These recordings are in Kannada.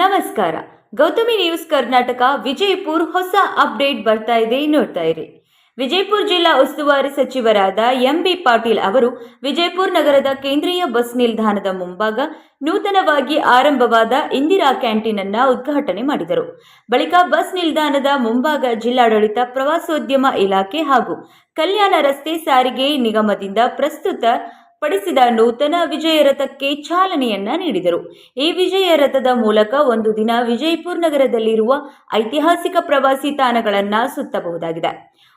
ನಮಸ್ಕಾರ. ಗೌತಮಿ ನ್ಯೂಸ್ ಕರ್ನಾಟಕ ವಿಜಯಪುರ್ ಹೊಸ ಅಪ್ಡೇಟ್ ಬರ್ತಾ ಇದೆ ನೋಡ್ತಾ ಇರಿ. ವಿಜಯಪುರ ಜಿಲ್ಲಾ ಉಸ್ತುವಾರಿ ಸಚಿವರಾದ ಎಂಬಿ ಪಾಟೀಲ್ ಅವರು ವಿಜಯಪುರ ನಗರದ ಕೇಂದ್ರೀಯ ಬಸ್ ನಿಲ್ದಾಣದ ಮುಂಭಾಗ ನೂತನವಾಗಿ ಆರಂಭವಾದ ಇಂದಿರಾ ಕ್ಯಾಂಟೀನ್ ಅನ್ನ ಉದ್ಘಾಟನೆ ಮಾಡಿದರು. ಬಳಿಕ ಬಸ್ ನಿಲ್ದಾಣದ ಮುಂಭಾಗ ಜಿಲ್ಲಾಡಳಿತ ಪ್ರವಾಸೋದ್ಯಮ ಇಲಾಖೆ ಹಾಗೂ ಕಲ್ಯಾಣ ರಸ್ತೆ ಸಾರಿಗೆ ನಿಗಮದಿಂದ ಪ್ರಸ್ತುತ ಪಡಿಸಿದ ನೂತನ ವಿಜಯ ರಥಕ್ಕೆ ಚಾಲನೆಯನ್ನ ನೀಡಿದರು. ಈ ವಿಜಯ ರಥದ ಮೂಲಕ ಒಂದು ದಿನ ವಿಜಯಪುರ ನಗರದಲ್ಲಿರುವ ಐತಿಹಾಸಿಕ ಪ್ರವಾಸಿ ತಾಣಗಳನ್ನ ಸುತ್ತಬಹುದಾಗಿದೆ.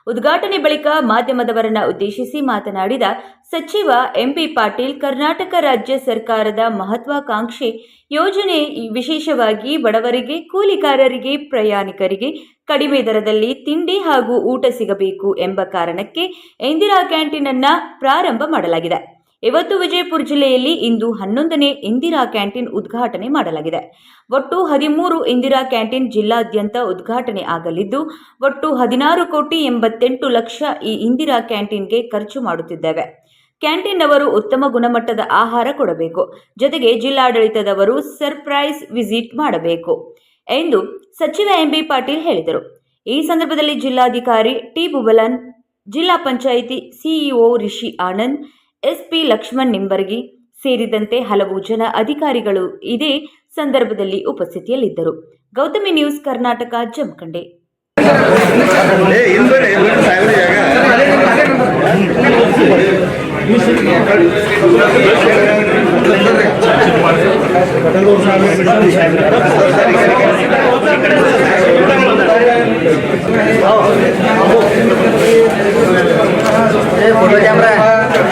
ಉದ್ಘಾಟನೆ ಬಳಿಕ ಮಾಧ್ಯಮದವರನ್ನ ಉದ್ದೇಶಿಸಿ ಮಾತನಾಡಿದ ಸಚಿವ ಎಂಪಿ ಪಾಟೀಲ್, ಕರ್ನಾಟಕ ರಾಜ್ಯ ಸರ್ಕಾರದ ಮಹತ್ವಾಕಾಂಕ್ಷಿ ಯೋಜನೆ ವಿಶೇಷವಾಗಿ ಬಡವರಿಗೆ ಕೂಲಿಕಾರರಿಗೆ ಪ್ರಯಾಣಿಕರಿಗೆ ಕಡಿಮೆ ದರದಲ್ಲಿ ತಿಂಡಿ ಹಾಗೂ ಊಟ ಸಿಗಬೇಕು ಎಂಬ ಕಾರಣಕ್ಕೆ ಇಂದಿರಾ ಕ್ಯಾಂಟೀನ್ ಅನ್ನ ಪ್ರಾರಂಭ ಮಾಡಲಾಗಿದೆ. ಇವತ್ತು ವಿಜಯಪುರ ಜಿಲ್ಲೆಯಲ್ಲಿ ಇಂದು ಹನ್ನೊಂದನೇ ಇಂದಿರಾ ಕ್ಯಾಂಟೀನ್ ಉದ್ಘಾಟನೆ ಮಾಡಲಾಗಿದೆ. ಒಟ್ಟು ಹದಿಮೂರು ಇಂದಿರಾ ಕ್ಯಾಂಟೀನ್ ಜಿಲ್ಲಾದ್ಯಂತ ಉದ್ಘಾಟನೆ ಆಗಲಿದ್ದು, ಒಟ್ಟು ಹದಿನಾರು ಕೋಟಿ ಎಂಬತ್ತೆಂಟು ಲಕ್ಷ ಈ ಇಂದಿರಾ ಕ್ಯಾಂಟೀನ್ಗೆ ಖರ್ಚು ಮಾಡುತ್ತಿದ್ದೇವೆ. ಕ್ಯಾಂಟೀನ್ ಅವರು ಉತ್ತಮ ಗುಣಮಟ್ಟದ ಆಹಾರ ಕೊಡಬೇಕು. ಜೊತೆಗೆ ಜಿಲ್ಲಾಡಳಿತದವರು ಸರ್ಪ್ರೈಸ್ ವಿಸಿಟ್ ಮಾಡಬೇಕು ಎಂದು ಸಚಿವ ಎಂಬಿ ಪಾಟೀಲ್ ಹೇಳಿದರು. ಈ ಸಂದರ್ಭದಲ್ಲಿ ಜಿಲ್ಲಾಧಿಕಾರಿ ಟಿ ಬುಬಲನ್ ಜಿಲ್ಲಾ ಪಂಚಾಯಿತಿ ಸಿಇಒ ರಿಷಿ ಆನಂದ್ ಎಸ್ಪಿ ಲಕ್ಷ್ಮಣ್ ನಿಂಬರ್ಗಿ ಸೇರಿದಂತೆ ಹಲವು ಜನ ಅಧಿಕಾರಿಗಳು ಇದೇ ಸಂದರ್ಭದಲ್ಲಿ ಉಪಸ್ಥಿತಿಯಲ್ಲಿದ್ದರು. ಗೌತಮಿ ನ್ಯೂಸ್ ಕರ್ನಾಟಕ, ಜಮಖಂಡೆ. ಫೋಟೋ ಹಿಂದ್ಗಡೆ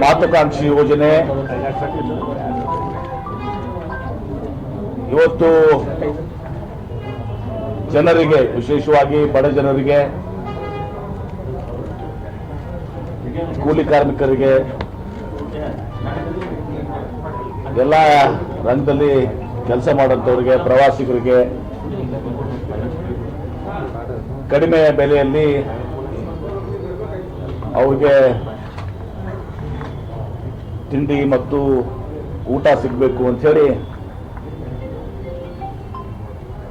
ಮಹತ್ವಾಕಾಂಕ್ಷಿ ಯೋಜನೆ. ಇವತ್ತು ಜನರಿಗೆ ವಿಶೇಷವಾಗಿ ಬಡ ಜನರಿಗೆ ಕೂಲಿ ಕಾರ್ಮಿಕರಿಗೆ ಎಲ್ಲ ರಂಗದಲ್ಲಿ ಕೆಲಸ ಮಾಡೋಂಥವ್ರಿಗೆ ಪ್ರವಾಸಿಗರಿಗೆ ಕಡಿಮೆ ಬೆಲೆಯಲ್ಲಿ ಅವ್ರಿಗೆ ತಿಂಡಿ ಮತ್ತು ಊಟ ಸಿಗಬೇಕು ಅಂಥೇಳಿ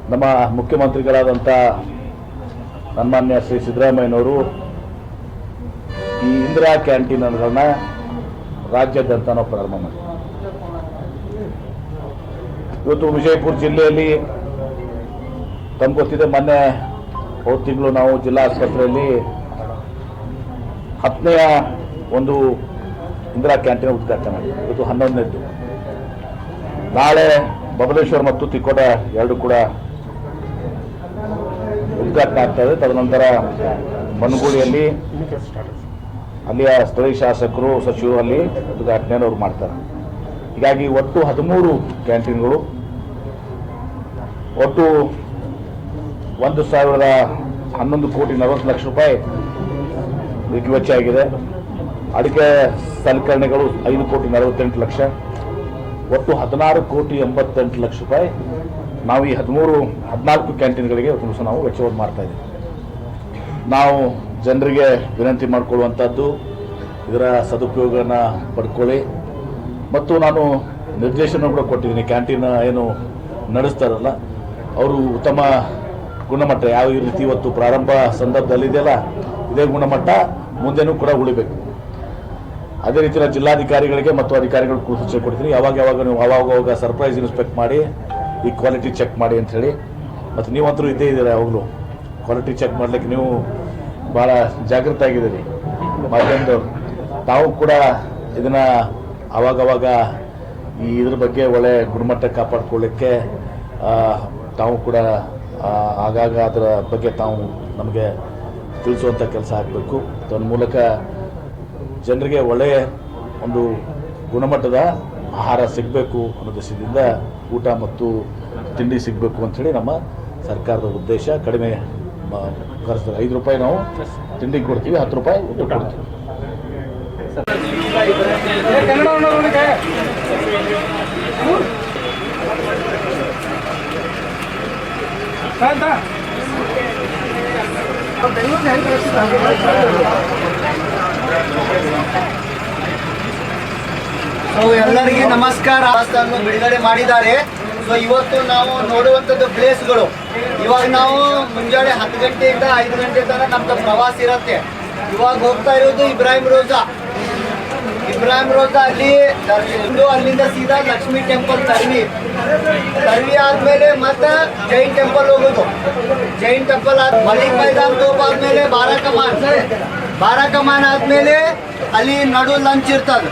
ನಮ್ಮ ಮುಖ್ಯಮಂತ್ರಿಗಳಾದಂಥ ಸನ್ಮಾನ್ಯ ಶ್ರೀ ಸಿದ್ದರಾಮಯ್ಯನವರು ಈ ಇಂದಿರಾ ಕ್ಯಾಂಟೀನ್ ಅನ್ನೋದನ್ನ ರಾಜ್ಯಾದ್ಯಂತ ನಾವು ಪ್ರಾರಂಭ ಇವತ್ತು ವಿಜಯಪುರ ಜಿಲ್ಲೆಯಲ್ಲಿ ತಮ್ಗೆ ಗೊತ್ತಿದೆ, ಮೊನ್ನೆ ಹೋದ ತಿಂಗಳು ನಾವು ಜಿಲ್ಲಾ ಆಸ್ಪತ್ರೆಯಲ್ಲಿ ಹತ್ತನೆಯ ಒಂದು ಇಂದಿರಾ ಕ್ಯಾಂಟೀನ್ ಉದ್ಘಾಟನೆ ಮಾಡಿದ್ವಿ. ಇವತ್ತು ಹನ್ನೊಂದನೇದ್ದು. ನಾಳೆ ಬಬಲೇಶ್ವರ ಮತ್ತು ತಿಕ್ಕೋಟ ಎರಡು ಕೂಡ ಉದ್ಘಾಟನೆ ಆಗ್ತದೆ ತದನಂತರ ಮನಗೂಳಿಯಲ್ಲಿ ಅಲ್ಲಿಯ ಸ್ಥಳೀಯ ಶಾಸಕರು, ಸಚಿವರು ಅಲ್ಲಿ ಉದ್ಘಾಟನೆಯನ್ನು ಅವ್ರು ಮಾಡ್ತಾರೆ. ಹೀಗಾಗಿ ಒಟ್ಟು ಹದಿಮೂರು ಕ್ಯಾಂಟೀನ್ಗಳು, ಒಟ್ಟು ಒಂದು ಸಾವಿರದ ಹನ್ನೊಂದು ಕೋಟಿ ನಲವತ್ತು ಲಕ್ಷ ರೂಪಾಯಿ ವೆಚ್ಚ ಆಗಿದೆ. ಅಡಿಕೆ ಸಲಕರಣೆಗಳು ಐದು ಕೋಟಿ ನಲವತ್ತೆಂಟು ಲಕ್ಷ, ಒಟ್ಟು ಹದಿನಾರು ಕೋಟಿ ಎಂಬತ್ತೆಂಟು ಲಕ್ಷ ರೂಪಾಯಿ ನಾವು ಈ ಹದಿಮೂರು, ಹದಿನಾಲ್ಕು ಕ್ಯಾಂಟೀನ್ಗಳಿಗೆ ದಿವಸ ನಾವು ವೆಚ್ಚವನ್ನು ಮಾಡ್ತಾ ಇದ್ದೀವಿ. ನಾವು ಜನರಿಗೆ ವಿನಂತಿ ಮಾಡಿಕೊಳ್ಳುವಂಥದ್ದು, ಇದರ ಸದುಪಯೋಗನ ಪಡ್ಕೊಳ್ಳಿ. ಮತ್ತು ನಾನು ನಿರ್ದೇಶನ ಕೂಡ ಕೊಟ್ಟಿದ್ದೀನಿ, ಕ್ಯಾಂಟೀನ್ ಏನು ನಡೆಸ್ತಾರಲ್ಲ, ಅವರು ಉತ್ತಮ ಗುಣಮಟ್ಟ, ಯಾವ ರೀತಿ ಇವತ್ತು ಪ್ರಾರಂಭ ಸಂದರ್ಭದಲ್ಲಿ ಇದೆಯಲ್ಲ, ಇದೇ ಗುಣಮಟ್ಟ ಮುಂದೆನೂ ಕೂಡ ಉಳಿಬೇಕು. ಅದೇ ರೀತಿ ಜಿಲ್ಲಾಧಿಕಾರಿಗಳಿಗೆ ಮತ್ತು ಅಧಿಕಾರಿಗಳು ಸೂಚನೆ ಕೊಡ್ತೀನಿ, ಯಾವಾಗ ಯಾವಾಗ ನೀವು ಅವಾಗ ಸರ್ಪ್ರೈಸ್ ಇನ್ಸ್ಪೆಕ್ಟ್ ಮಾಡಿ, ಈ ಕ್ವಾಲಿಟಿ ಚೆಕ್ ಮಾಡಿ ಅಂತ ಹೇಳಿ. ಮತ್ತು ನೀವಂತರೂ ಇದ್ದೇ ಇದ್ದೀರಾ ಯಾವಾಗಲೂ? ಕ್ವಾಲಿಟಿ ಚೆಕ್ ಮಾಡ್ಲಿಕ್ಕೆ ನೀವು ಭಾಳ ಜಾಗೃತ ಆಗಿದ್ದೀರಿ ಮತ್ತೊಂದು, ತಾವು ಕೂಡ ಇದನ್ನು ಅವಾಗವಾಗ ಈ ಇದ್ರ ಬಗ್ಗೆ ಒಳ್ಳೆ ಗುಣಮಟ್ಟ ಕಾಪಾಡ್ಕೊಳ್ಳಿಕ್ಕೆ ತಾವು ಕೂಡ ಆಗಾಗ ಅದರ ಬಗ್ಗೆ ತಾವು ನಮಗೆ ತಿಳಿಸುವಂಥ ಕೆಲಸ ಆಗಬೇಕು. ತನ್ನ ಮೂಲಕ ಜನರಿಗೆ ಒಳ್ಳೆಯ ಒಂದು ಗುಣಮಟ್ಟದ ಆಹಾರ ಸಿಗಬೇಕು ಅನ್ನೋ ದೃಷ್ಟಿಯಿಂದ ಊಟ ಮತ್ತು ತಿಂಡಿ ಸಿಗಬೇಕು ಅಂಥೇಳಿ ನಮ್ಮ ಸರ್ಕಾರದ ಉದ್ದೇಶ ಕಡಿಮೆ ಖರ್ಚು ಐದು ರೂಪಾಯಿ ನಾವು ತಿಂಡಿಗೆ ಕೊಡ್ತೀವಿ ಹತ್ತು ರೂಪಾಯಿ ಊಟ ಕೊಡ್ತೀವಿ. ಎಲ್ಲರಿಗೆ ನಮಸ್ಕಾರ. ಬಿಡುಗಡೆ ಮಾಡಿದ್ದಾರೆ. ಸೊ ಇವತ್ತು ನಾವು ನೋಡುವಂಥದ್ದು ಪ್ಲೇಸ್ಗಳು ಇವಾಗ ನಾವು ಮುಂಜಾನೆ ಹತ್ತು ಗಂಟೆಯಿಂದ ಐದು ಗಂಟೆ ತನಕ ನಮ್ದು ಪ್ರವಾಸ ಇರುತ್ತೆ. ಇವಾಗ ಹೋಗ್ತಾ ಇರೋದು ಇಬ್ರಾಹಿಂ ರೋಜಾ. ಇಬ್ರಾಹಿಂ ರೋಜಾ ಅಲ್ಲಿ ದರ್ಶನ ಅಲ್ಲಿಂದ ಸೀದಾ ಲಕ್ಷ್ಮಿ ಟೆಂಪಲ್ ತರ್ವಿ. ತರ್ವಿ ಆದ್ಮೇಲೆ ಮತ್ತೆ ಜೈನ್ ಟೆಂಪಲ್ ಹೋಗೋದು. ಜೈನ್ ಟೆಂಪಲ್ ಆದ ಮಲಿಕ್ ಮೈದಾನ್ ತೋಪ್ ಆದಮೇಲೆ ಬಾರಾಕಮಾನ್ ಕಮಾನ್ ಆದಮೇಲೆ ಕಮಾನ್ ಆದ್ಮೇಲೆ ಅಲ್ಲಿ ನಡು ಲಂಚ್ ಇರ್ತದೆ.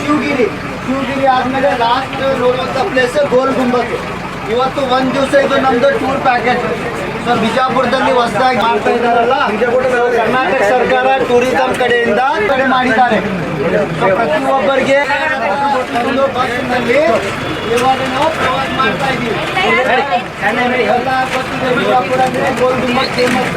ಶಿವಗಿರಿ. ಶಿವಗಿರಿ ಆದ್ಮೇಲೆ ಲಾಸ್ಟ್ ನೋಡುವಂಥ ಪ್ಲೇಸ್ ಗೋಲ್ ಗುಂಬತ್ ಇವತ್ತು ಒಂದು ದಿವಸ ಇದು ನಮ್ದು ಟೂರ್ ಪ್ಯಾಕೇಜ್ ಸೊ ಬಿಜಾಪುರದಲ್ಲಿ ಹೊಸದಾಗಿ ಮಾಡ್ತಾ ಇದಾರಲ್ಲ ಕರ್ನಾಟಕ ಸರ್ಕಾರ ಟೂರಿಸಂ ಕಡೆಯಿಂದ ಕಡೆ ಮಾಡಿದ್ದಾರೆ. ಸೊ ಪ್ರತಿಯೊಬ್ಬರಿಗೆ ಬಸ್ನಲ್ಲಿ ಇವಾಗ ನಾವು ಪ್ರವಾಸ ಮಾಡ್ತಾ ಇದ್ದೀವಿ. ಎಲ್ಲ ಗೊತ್ತಿದೆ ಬಿಜಾಪುರ ಅಂದ್ರೆ ಗೋಲ್ ಗುಂಬತ್ ಫೇಮಸ್